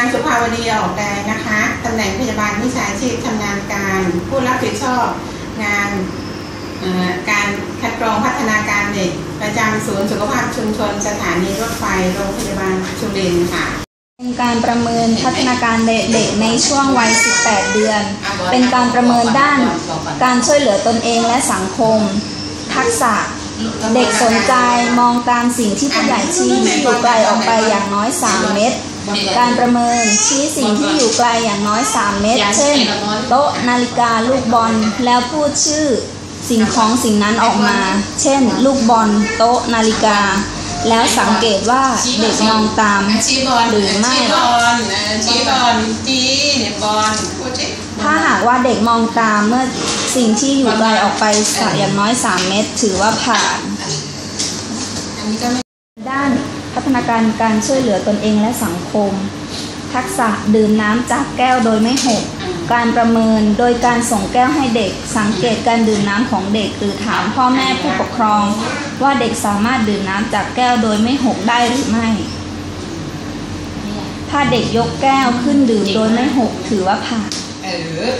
างสุภาวดีออกแดงนะคะตำแหน่งพยาบาลวิชาชีพชำนาญการ ผู้รับผิดชอบงานการคัดกรองพัฒนาการเด็ก ประจำศูนย์สุขภาพชุมชน สถานีรถไฟโรงพยาบาลชุมรินค่ะเป็นการประเมินพัฒนาการเด็กในช่วงวัย 18 เดือน เป็นการประเมินด้านการช่วยเหลือตนเองและสังคม ทักษะเด็กสนใจมองตามสิ่งที่ผู้ใหญ่ชี้อยู่ไกลออกไปอย่างน้อย 3 เมตร การประเมินชี้สิ่งที่อยู่ไกลอย่างน้อย 3 เมตร เช่น โต๊ะนาฬิกาลูกบอลแล้วพูดชื่อสิ่งของสิ่งนั้นออกมา เช่น ลูกบอลโต๊ะนาฬิกา แล้วสังเกตว่าเด็กมองตามชี้บอลหรือไม่ชี้บอลเออชี้บอลจี้เนี่ยบอลพูดสิถ้าหากว่าเด็กมองตามเมื่อสิ่งที่อยู่ไกลออกไปสะอย่างน้อย 3 เมตร ถือว่าผ่านอันนี้ก็ไม่ด้าน พัฒนาการการช่วยเหลือตนเองและสังคม ทักษะดื่มน้ำจากแก้วโดยไม่หก การประเมินโดยการส่งแก้วให้เด็ก สังเกตการดื่มน้ำของเด็ก หรือถามพ่อแม่ผู้ปกครอง ว่าเด็กสามารถดื่มน้ำจากแก้วโดยไม่หกได้หรือไม่ ถ้าเด็กยกแก้วขึ้นดื่มโดยไม่หกถือว่าผ่านเออตบมือ